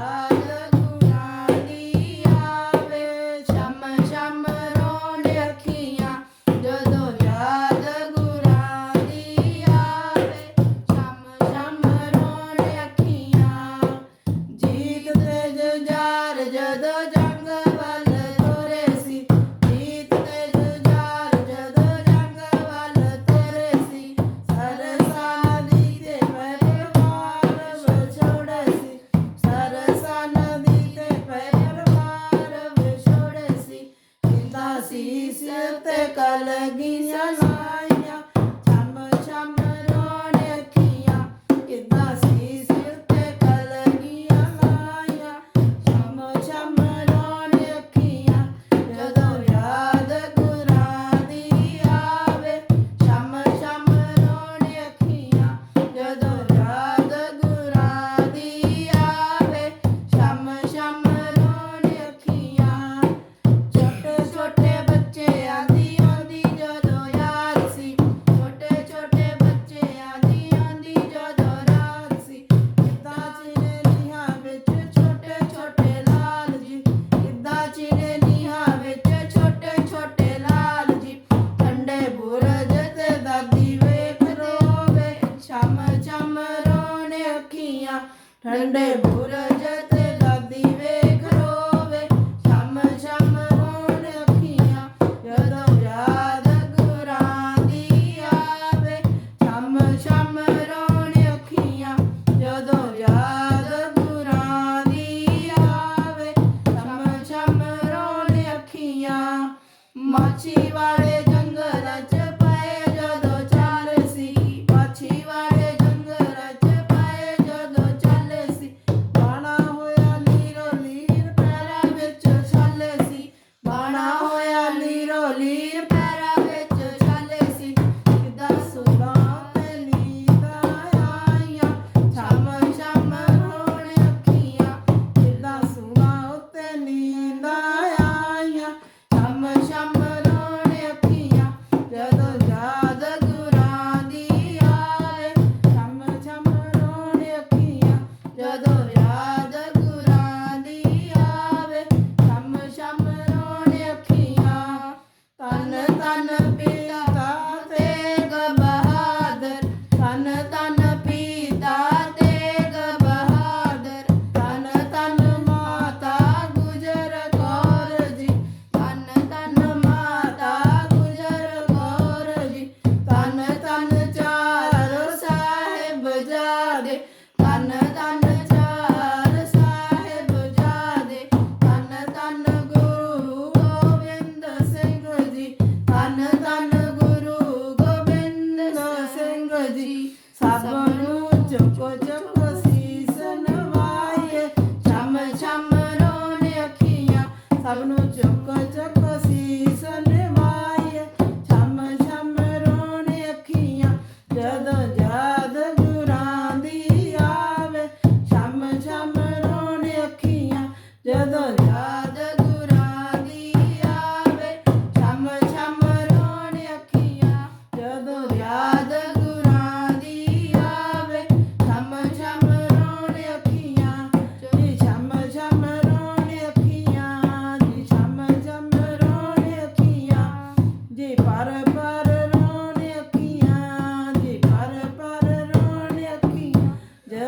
Amen. ਤੇ ਕਲਗੀ ਸਲਾ ਕੰਡੇ ਬੁਰਜ ਤੇ ਲਾਦੀ ਵੇਖ ਰੋਵੇ। ਸ਼ਮ ਸ਼ਮ ਹੋਣ ਅੱਖੀਆਂ, ਜਦੋਂ ਯਾਦ ਗੁਰਾਂ ਦੀ ਆਵੇ। ਸ਼ਮ ਸ਼ਮ ਰੋਣ ਅੱਖੀਆਂ, ਜਦੋਂ ਯਾਦ ਗੁਰਾਂ ਦੀ ਆਵੇ। ਸ਼ਮ ਸ਼ਮ ਰੋਣ ਅੱਖੀਆਂ ਮਾਚੀ ਵਾਲ J'adore. unos chocos, chocos y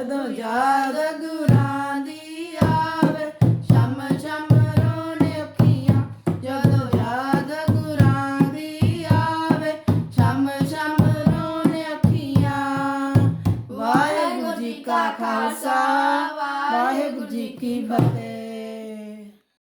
Jagadam Jagagurada